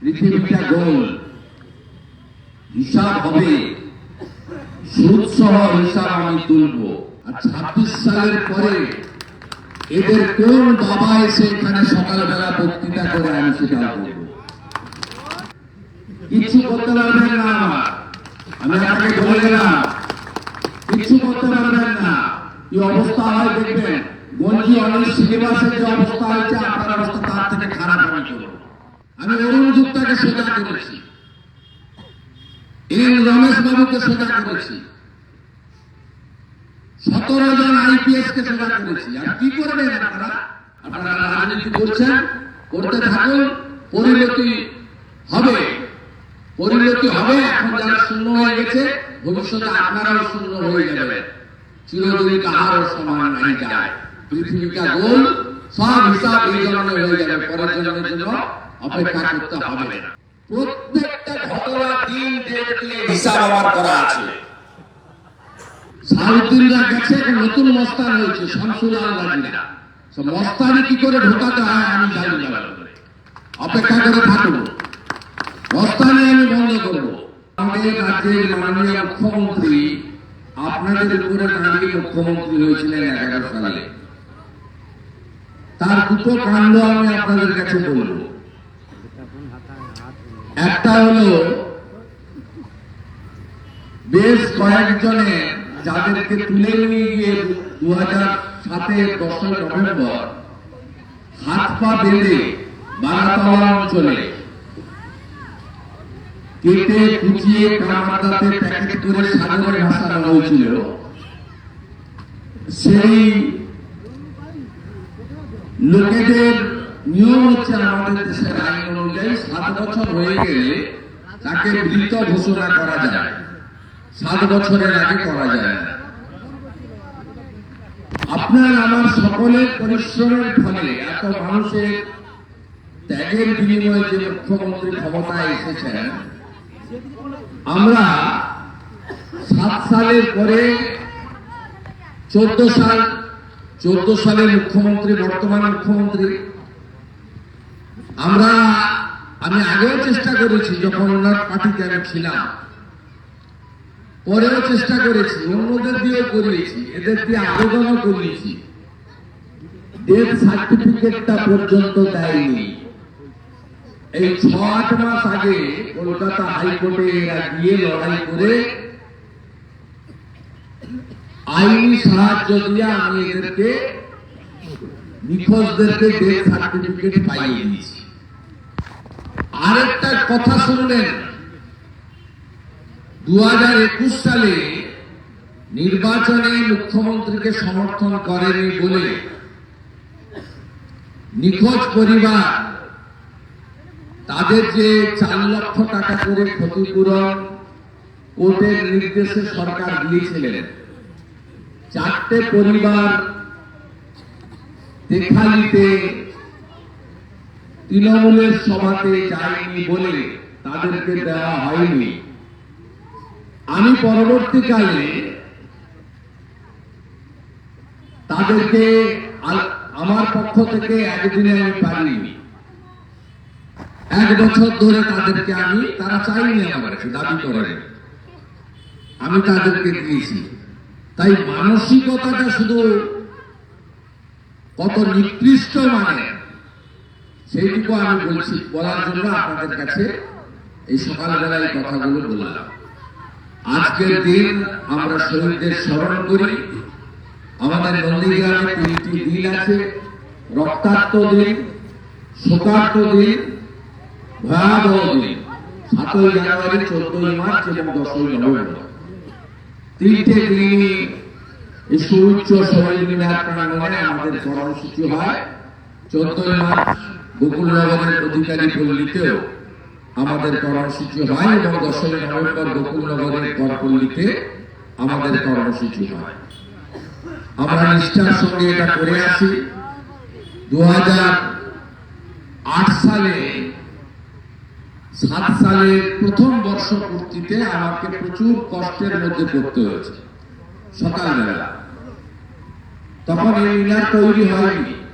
পৃথিবীটা গোল। হিসাব হবে। সুদ সহ হিসাব আমি তুলব। আর ছাব্বিশ সালের পরে এদের কোন বাবা এসে এখানে সকালবেলা বক্তৃতা করে আমি সেটা করব কিছু করতে পারবেন না আমি আপনাকে বলে গেলাম কিছু করতে পারবেন না। কি অবস্থা হয় দেখবেন। গঞ্জি অনেক শ্রীনিবাসের যে অবস্থা হয়েছে, আপনার অবস্থা তার থেকে খারাপ করব আমি অরুণ সোজা করেছি। এন রমেশ বাবুকে সোজা করেছি। সতেরো জন আইপিএস কে সোজা করেছি। আর কি করবেন আপনারা? আপনারা রাজনীতি করছেন, করতে থাকুন, পরিণতি হবে। পরিণতি হবে, এখন যারা শূন্য হয়ে গেছে, ভবিষ্যতে আপনারাও শূন্য হয়ে যাবে চিরদিন কাহার সমান নাই যায়। পৃথিবীটা গোল, সব হিসাব এই জন্মে হয়ে যাবে পরের জন্য। অপেক্ষা করতে হবে না। প্রত্যেকটা ঘটনা দিন ডেট হিসাব আমার করা আছে। সাউদ্দিনরা গেছে নতুন মস্তান হয়েছে শামসুল আলমাজিরা মস্তানি কি করে ঢোকাতে হয় আমি জানি না। অপেক্ষা করে থাকুন। মস্তানি আমি বন্ধ করব। আমাদের রাজ্যের মাননীয় মুখ্যমন্ত্রী আপনাদের উপরে দাঁড়িয়ে মুখ্যমন্ত্রী হয়েছিলেন এগারো সালে। তার দুটো কাণ্ড আমি আপনাদের কাছে বলব। একটা হলো বেশ কয়েকজনে যাদেরকে তুলে নিয়ে গিয়ে দু হাজার সাতের দশই নভেম্বর হাত পা বেঁধে বারাতলা অঞ্চলে কেটে কুচিয়ে কামাতাতে প্যাকেট করে সাগরে ভাসানো হয়েছিল। সেই লোকেদের নিয়ম হচ্ছে আমাদের দেশের আইন অনুযায়ী সাত বছর হয়ে গেলে তাকে মৃত ঘোষণা করা যায়। সাত বছরের আগে করা যায় আপনার আমার সকলের পরিশ্রমের ফলে এত মানুষের ত্যাগের বিনিময়ে যে মুখ্যমন্ত্রী ক্ষমতায় এসেছেন, আমরা সাত সালের পরে চোদ্দ সাল, চোদ্দ সালের মুখ্যমন্ত্রী, বর্তমান মুখ্যমন্ত্রী আমরা, আমি আগেও চেষ্টা করেছি যখন ওনার পার্টিতে আমি ছিলাম। পরেও চেষ্টা করেছি, অন্যদের দিয়েও করিয়েছি, এদের দিয়ে আবেদনও করিয়েছি। ডেথ সার্টিফিকেটটা পর্যন্ত দেয়নি। এই ছ আট মাস আগে কলকাতা হাইকোর্টে এরা গিয়ে লড়াই করে আইনি সাহায্য দিয়ে আমি এদেরকে, নিখোঁজদেরকে ডেথ সার্টিফিকেট পাইয়ে দিয়েছি। আরেকটা কথা শুনলেন। দু হাজার একুশ সালে নির্বাচনে মুখ্যমন্ত্রীকে সমর্থন করেনি বলে নিখোঁজ পরিবার তাদের যে চার লক্ষ টাকা করে ক্ষতিপূরণ কোর্টের নির্দেশে সরকার দিয়েছিলেন। চারটে পরিবার দেখালিতে তৃণমূলের সভাতে যায়নি বলে তাদেরকে দেওয়া হয়নি। আমি পরবর্তীকালে তাদেরকে আমার পক্ষ থেকে একদিনে আমি পারিনি। এক বছর ধরে তাদেরকে আমি, তারা চাইনি আমার কাছে, দাবি করেন। আমি তাদেরকে দিয়েছি। তাই মানসিকতাটা শুধু কত নিকৃষ্ট মানে সেইটুকু আমি বলছি, বলার জন্য আপনাদের কাছে এই সকালবেলা এই কথাগুলো বললাম। আজকের দিন আমরা শহীদদের স্মরণ করি। আমাদের নন্দীগ্রামে তিনটি দিন আছে, রক্তাক্ত দিন, শোকাক্ত দিন, ভয়াবহ দিন, সাতই জানুয়ারি, চোদ্দই মার্চ এবং দশই নভেম্বর। তিনটে দিনই এই সুউচ্চ শহীদ মিনার প্রাঙ্গণে আমাদের কর্মসূচি হয়। চোদ্দই মার্চ গোকুলনগরের অধিকারী পল্লীতেও আমাদের কর্মসূচি হয় এবং দশই নভেম্বর গোকুলনগরের করপল্লীতে আমাদের কর্মসূচি হয়। আমরা নিষ্ঠার সঙ্গে এটা করে আসি। দু সালে, সাত সালের প্রথম বর্ষ পূর্তিতে আমাকে প্রচুর কষ্টের মধ্যে পড়তে হয়েছে। সকালবেলা। তখন এই মিনার তৈরি হয়নি।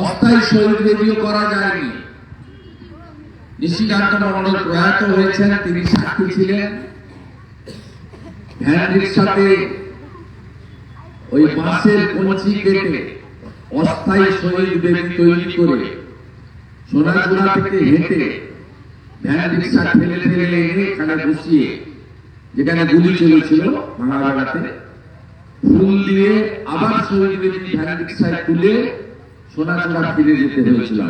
অস্থায়ী শহীদ রেডিও করা যায়নি। নিশিকান্ত মন্ডল প্রয়াত হয়েছেন, তিনি সাক্ষী ছিলেন। ভ্যান রিক্সাতে ওই কেটে অস্থায়ী শহীদ বেদি তৈরি করে থেকে হেঁটে ভ্যান রিক্সা ঠেলে ঠেলে এখানে বসিয়ে, যেখানে গুলি চলেছিল ভাঙাবাড়াতে ফুল দিয়ে আবার শহীদ বেদি ভ্যান রিক্সায় তুলে সোনাচূড়া ফিরে যেতে হয়েছিল।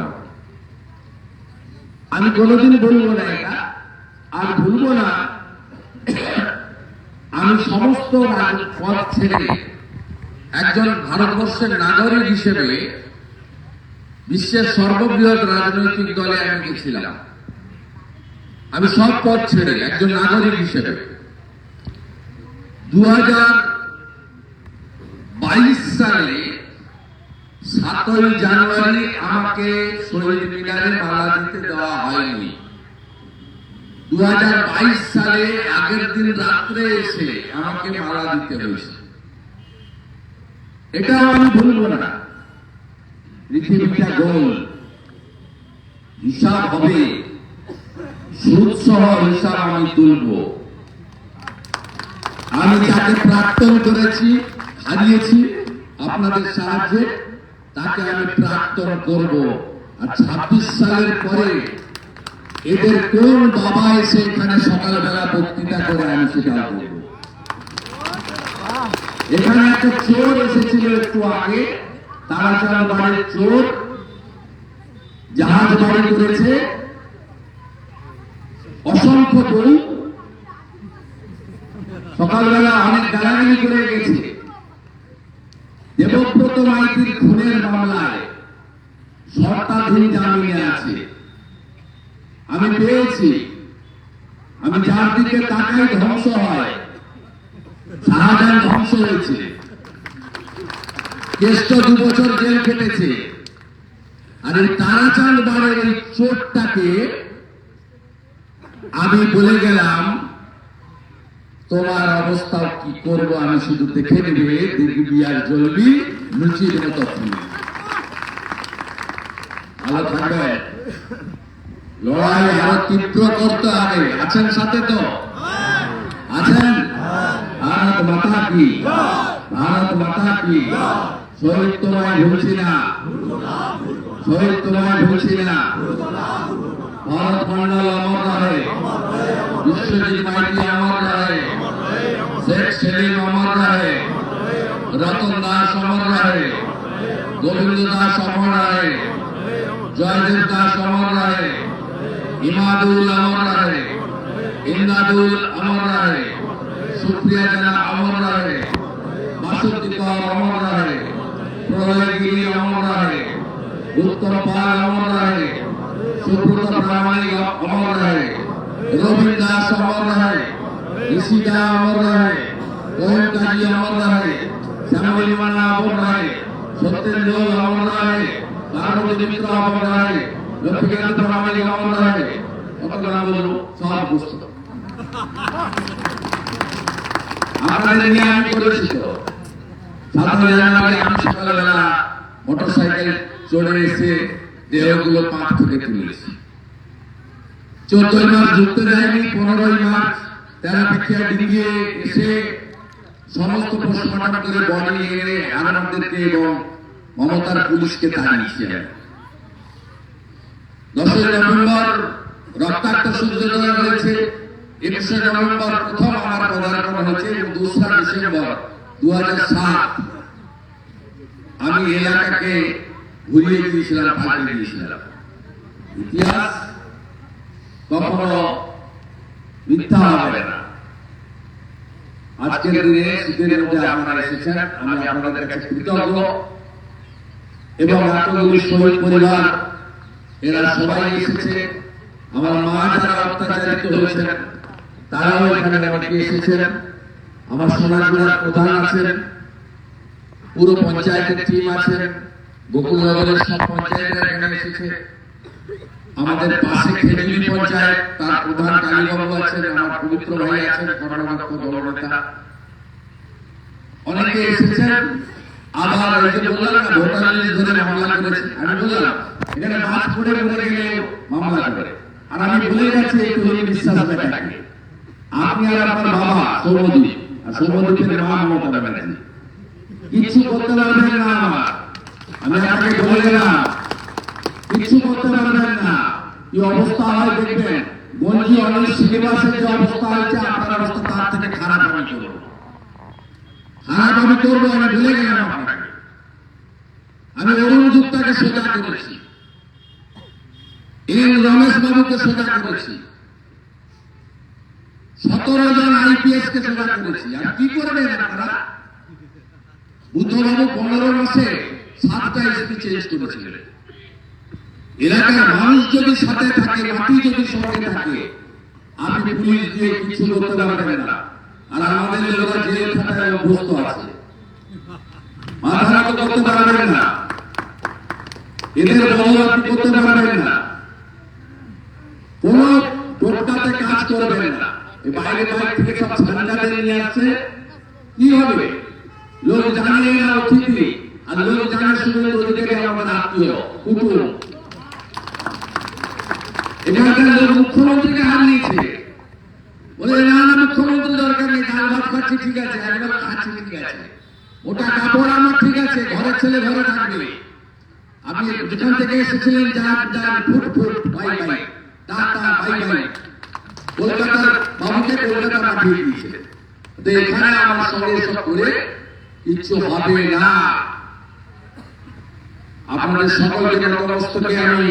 আমি কোনোদিন বলব না এটা, আর ভুলবো না, আমি সমস্ত পদ ছেড়ে একজন ভারতবর্ষের নাগরিক হিসেবে বিশ্বের সর্ববৃহৎ রাজনৈতিক দলে আমি গেছিলাম। আমি সব পদ ছেড়ে একজন নাগরিক হিসেবে। দু বাইশ সালে সাতই জানুয়ারি আমাকে শহীদ মিনারে মালা দিতে দেওয়া হয়নি। দুই হাজার বাইশ সালে আগের দিন রাত্রে এসে আমাকে মালা দিতে হয়েছে। এটাও আমি ভুলবো না। পৃথিবীটা গোল। হিসাব হবে। সুদ সহ হিসাব আমি তুলব। আমি যাকে প্রাক্তন করেছি, হারিয়েছি আপনাদের সাহায্যে তাকে আমি প্রাক্তন করব। আর ছাব্বিশ সালের পরে এদের কোন বাবা এসে এখানে সকালবেলা বক্তৃতা করে আমি সেটা বলব। এখানে একটা চোর এসেছিল একটু আগে তারাচাঁদ বাড়ির চোর, জাহাজ বাড়ি করেছে। অসংখ্য বই সকালবেলা অনেক গালাগালি করে গেছে। মাইতির খুনের মামলায় শর্তাধীন জামিনে আছে। আমি পেয়েছি আমি যার দিকে তাকাই ধ্বংস হয়। শাহজাহান ধ্বংস হয়েছে। কেষ্ট দু বছর জেল কেটেছে আর এই তারাচাঁদ বাড়ির এই চোরটাকে আমি বলে গেলাম তোমার অবস্থা কি করব আমি শুধু দেখে নেবে? দেখবি আর মতো ফুল ভালো থাকবে। লড়াই আরও তীব্র করতে হবে। আছেন সাথে তো? আছেন? ভারত কি? ভারত কি? শহীদ তোমায় ভুলছি না। শহীদ তোমায় ভুলছি না। ভারত মন্ডল বিশ্বজিৎ মাইতি রহে শেখ সেলিম অমর রহে রতন দাস অমর রহে গোবিন্দ দাস অমর রহে জয়দেব দাস অমর রহে ইমাদুল অমর রহে ইন্দাদুল অমর রহে সুপ্রিয়া জানা অমর রহে বাসন্তী কর অমর রহে প্রলয়গিরি অমর রহে উত্তম পাল অমর রহে সুব্রত প্রামাণিক অমর রহে রবীন্দ্র দাস অমর রহে ঋষিকা অমর রহে কোয়েল কাজী অমর রহে শ্যামলী মানা অমর রহে সত্যেন্দ্র অমর রহে পার্বতী মিত্র অমর রহে লক্ষ্মীকান্ত প্রামাণিক অমর রহে কত নাম বলব সব বুঝতে আপনাদের নিয়ে আমি করেছি তো সাতই জানুয়ারি আমি সকালবেলা মোটর সাইকেল চড়ে এসে দেহগুলো পাঁচ থেকে তুলেছি চোদ্দই মার্চ ঢুকতে যায়নি পনেরোই মার্চ তেরো পিছিয়া ডিঙ্গিয়ে এসে সমস্ত পোস্টমর্টম করে বডি এনে আমাদেরকে এবং মমতার পুলিশকে তাড়িয়েছি আমি। দশই নভেম্বর রক্তাক্ত সূর্যোদয় হয়েছে একুশে নভেম্বর প্রথম আমার পদার্পণ হয়েছে এবং দোসরা ডিসেম্বর দু সাত। আমি এলাকাকে ঘুরিয়ে দিয়েছিলাম পাল্টে দিয়েছিলাম। ইতিহাস কখনো মিথ্যা হবে না। আজকের দিনে শীতের মধ্যে আপনারা এসেছেন আমি আপনাদের কাছে কৃতজ্ঞ। এবং এতগুলি শহীদ পরিবার এরা সবাই এসেছে। আমার মা যারা অত্যাচারিত হয়েছেন তারাও এখানে অনেকে এসেছেন। আমার সোনাগুড়ার প্রধান আছেন পুরো পঞ্চায়েতের টিম আছেন গোকুলনগরের সব পঞ্চায়েতের এখানে এসেছে। আমাদের পাশে খেজুরি পঞ্চায়েত তার প্রধান কালীবাবু আছেন আমার পবিত্র ভাই আছেন কর্ণাটক দলনেতা। অনেকে এসেছেন। আবার ওই যে বললাম না ভোটার ধরে মামলা করেছে আমি বললাম এখানে মাছ পড়ে পড়ে গেলে মামলা করে। আর আমি ভুলে গেছি এই তরুণ বিশ্বাস বেটাকে আপনি আর আপনার বাবা সৌমদ্বীপ আর সৌমদ্বীপের মা মমতা ব্যানার্জি। কিছু করতে পারবেন না আমার। আমি আপনাকে বলে গেলাম কিছু করতে পারবেন না। কি অবস্থা হয় দেখবেন গঞ্জি অনেক শ্রীনিবাসের যে অবস্থা হয়েছে, আপনার অবস্থা তার থেকে খারাপ আমি করব খারাপ আমি করব, আমি ভুলে গেলাম আপনাকে। আমি অরুণ গুপ্তাকে সোজা করেছি। এন রমেশ বাবুকে সোজা করেছি। সতেরো জন আইপিএস কে সোজা করেছি। আর কি করবেন আপনারা? বুদ্ধবাবু পনেরো মাসে সাতটা এসপি চেঞ্জ করেছিলেন। এলাকার মানুষ যদি সাথে থাকে, মাটি যদি সঙ্গে থাকে আপনি পুলিশ দিয়ে কিছু করতে পারবেন না। আর আমাদের লোকেরা জেল খাটায় অভ্যস্ত আছে। মাথা করতে পারবেন না। এদের করতে পারবেন না। কোন টোটকাতে কাজ করবেন না। বাইরে বাইরে থেকে সব নিয়ে আসছে। কি হবে? লোক জানে না অতিথি। আর লোক জানে শুধু ওদিকে আমার আত্মীয়, কুটুম। এখানকার মুখ্যমন্ত্রীকে হার নিয়েছে বলে, না না মুখ্যমন্ত্রী দরকার নেই ডাল ভাত খাচ্ছি, ঠিক আছে, একবার খাচ্ছি, ঠিক আছে। ওটা কাপড় আমার ঠিক আছে, ঘরের ছেলে ঘরে থাকবে। আপনি যেখান থেকে এসেছিলেন, যান যান, ফুট ফুট, bye bye tata bye bye. কলকাতার বাবুকে কলকাতা পাঠিয়ে দিয়েছে। তো এখানে আমার সঙ্গে সব করে কিচ্ছু হবে না। আপনাদের সকলকে নতমস্তকে আমি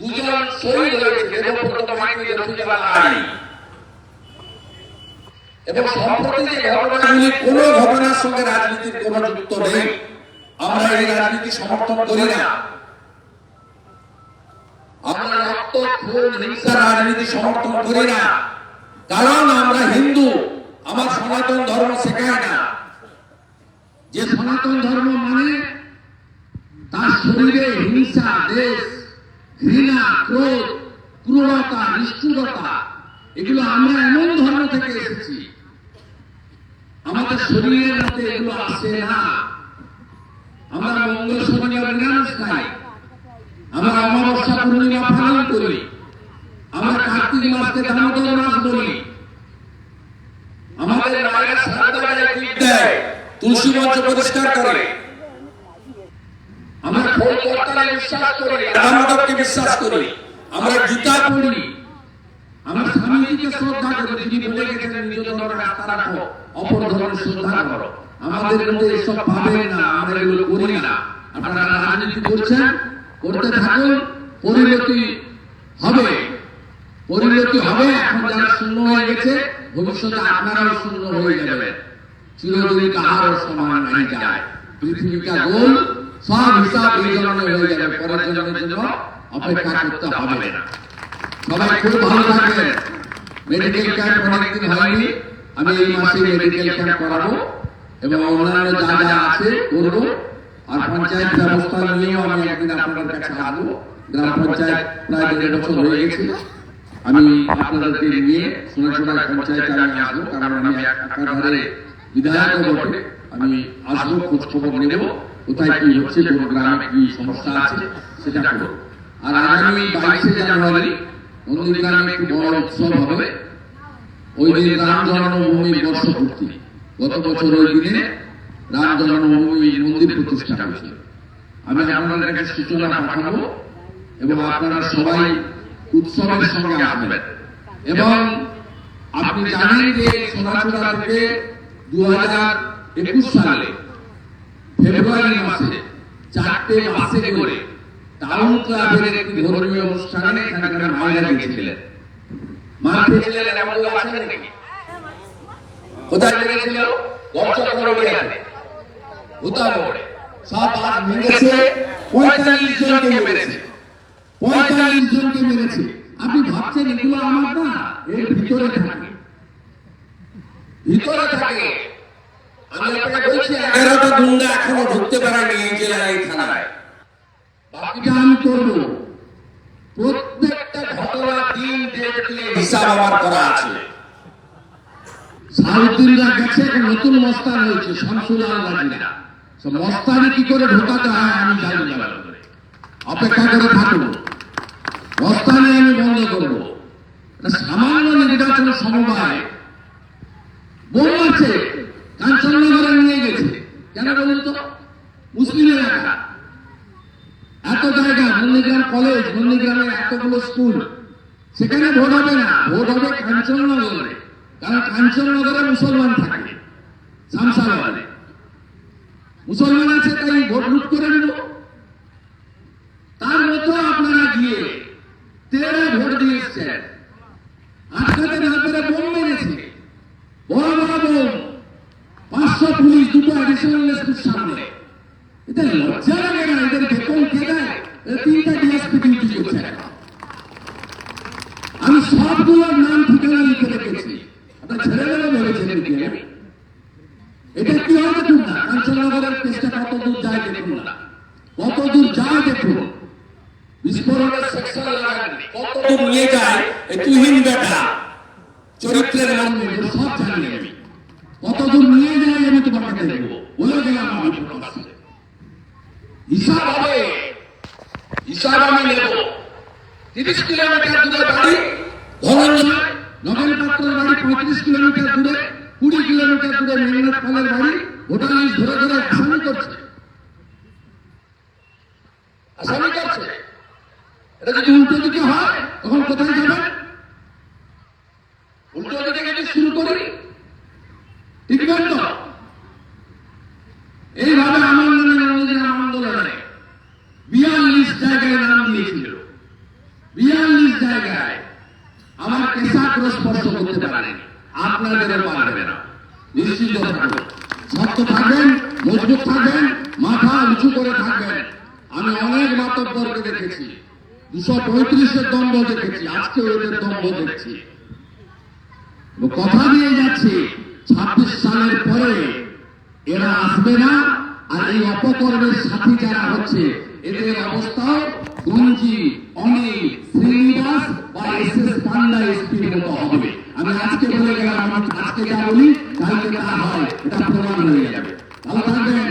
দুজন শহীদ হয়েছে দেবব্রত মাইতি রফিকুল্লাহ আলী এবং সম্প্রতি যে ঘটনাগুলি কোন ঘটনার সঙ্গে রাজনীতির কোন যুক্ত নেই। আমরা এই রাজনীতি সমর্থন করি না। আমরা রক্ত খুন হিংসা রাজনীতি সমর্থন করি না। কারণ আমরা হিন্দু আমার সনাতন ধর্ম শেখায় না। যে সনাতন ধর্ম মানে তার শরীরে হিংসা দেশ ঘৃণা, ক্রোধ, ক্রূরতা, নিষ্ঠুরতা, এগুলো আমরা এমন ধর্ম থেকে এসেছি। আমাদের শরীরের মধ্যে এগুলো আসে না। আমরা মঙ্গল শনিবার নিরামিষ খাই। আমরা অমাবস্যা পূর্ণিমা পালন করি। আমরা কার্তিক মাসকে দামোদর মাস বলি। আমাদের মায়ের শ্রাদ্ধ দেয়, তুলসী মঞ্চ পরিষ্কার করে। বিশ্বাস করি রাধামাধবকে বিশ্বাস রাজনীতি করছেন, করতে থাকুন পরিণতি হবে। পরিণতি হবে, এখন যারা শূন্য হয়ে গেছে, ভবিষ্যতে আপনারাও শূন্য হয়ে যাবেন। চিরদিন কাহার সমান নাই যায়। পৃথিবীটা গোল সব হিসাব এই জন্য হয়ে যাবে পরের জন্মের জন্য অপেক্ষা করতে হবে না। সবাই খুব ভালো থাকবেন। মেডিকেল ক্যাম্প অনেকদিন হয়নি। আমি এই মাসে মেডিকেল ক্যাম্প করাবো এবং অন্যান্য যা যা আছে করব। আর পঞ্চায়েত ব্যবস্থা নিয়েও আমি একদিন আপনাদের কাছে আসব। গ্রাম পঞ্চায়েত প্রায় দেড় বছর হয়ে গেছে। আমি আপনাদেরকে নিয়ে সোনাচুড়া পঞ্চায়েতে আমি আসব। কারণ আমি একাধারে বিধায়ক বটে আমি আসব খোঁজ খবর নেব কোথায় কি হচ্ছে কোন গ্রামে কি সমস্যা আছে সেটা করব। আর আগামী বাইশে জানুয়ারি নন্দীগ্রামে একটি বড় উৎসব হবে। ওই দিন রাম জন্মভূমির বর্ষপূর্তি। গত বছর ওই দিনে রাম জন্মভূমি মন্দির প্রতিষ্ঠা হয়েছিল। আমি আপনাদের কাছে সূচনা পাঠাবো এবং আপনারা সবাই উৎসবের সঙ্গে আসবেন। এবং আপনি জানেন যে সোনাচুরা থেকে দু হাজার একুশ সালে ফেব্রুয়ারি মাসে চারটে বাসে করে টাউন ক্লাবের একটি ধর্মীয় অনুষ্ঠানে এখানকার মায়েরা গিয়েছিলেন। মা খেয়েছিলেন এমন লোক আছেন নাকি? কোথায় আজ ভেঙেছে পঁয়তাল্লিশ জনকে মেরেছে। পঁয়তাল্লিশ জনকে মেরেছে। আপনি ভাবছেন এগুলো আমার না এর ভিতরে থাকে। ভিতরে থাকে। আমি আপনাকে গুন্ডা এখনও ঢুকতে পারেনি এই এই থানায়। বাকিটা আমি করব। প্রত্যেকটা ঘটনা দিন ডেট হিসাব আমার করা আছে। সাউদ্দিনরা গেছে, এখন নতুন মস্তান হয়েছে, শামসুল সব মস্তানি কি করে ঢোকাতে হয়, আমি জানি না। অপেক্ষা করে থাকব মস্তানি আমি বন্ধ করব। সামান্য নির্বাচন সমবায়। বোম আছে। কাঞ্চননগরে নিয়ে গেছে। কেন মুসলিম এলাকা এত জায়গা নন্দীগ্রাম কলেজ নন্দীগ্রামে এতগুলো স্কুল। সেখানে ভোট হবে না। ভোট হবে কাঞ্চননগরে। কারণ কাঞ্চননগরে মুসলমান থাকে। শামসাবাদে মুসলমান আছে, তাই ভোট লুট করে নিল। আমি সবগুলোর নাম ঠিকানা লিখে নগেন বাড়ি পঁয়ত্রিশ কিলোমিটার দূরে, কুড়ি কিলোমিটার দূরে মেঘনাথ পালের বাড়ি, ভোটার ধরে ধরে আসামি করছে আসামি করছে এটা যদি উল্টো দিকে হয় তখন কোথায় যাবে উল্টো দিকে যদি শুরু করি টিকবেন তো এইভাবে আন্দোলনে নন্দীগ্রাম আন্দোলনে বিয়াল্লিশ জায়গায় নাম দিয়েছিল বিয়াল্লিশ জায়গায় আমার কেশাগ্র স্পর্শ করতে পারেনি আপনাদেরও পারবে না নিশ্চিত থাকুন শক্ত থাকবেন, মজবুত থাকবেন, মাথা উঁচু করে থাকবেন। আমি অনেক মাতব্বরকে দেখেছি। দুশো পঁয়ত্রিশের দম্ভ দেখেছি আজকে ওদের দম্ভ দেখছি। কথা দিয়ে যাচ্ছি, ছাব্বিশ সালের পরে এরা আসবে না, আর এই অপকর্মের সাথী যারা হচ্ছে, এদের অবস্থাও গঞ্জি অনিল, শ্রীনিবাস বা এস এস পান্ডা এসপির মতো হবে। আমি আজকে বলে গেলাম আজকে যা বলি কালকে তা হয়, এটা প্রমাণ হয়ে যাবে। ভালো থাকবেন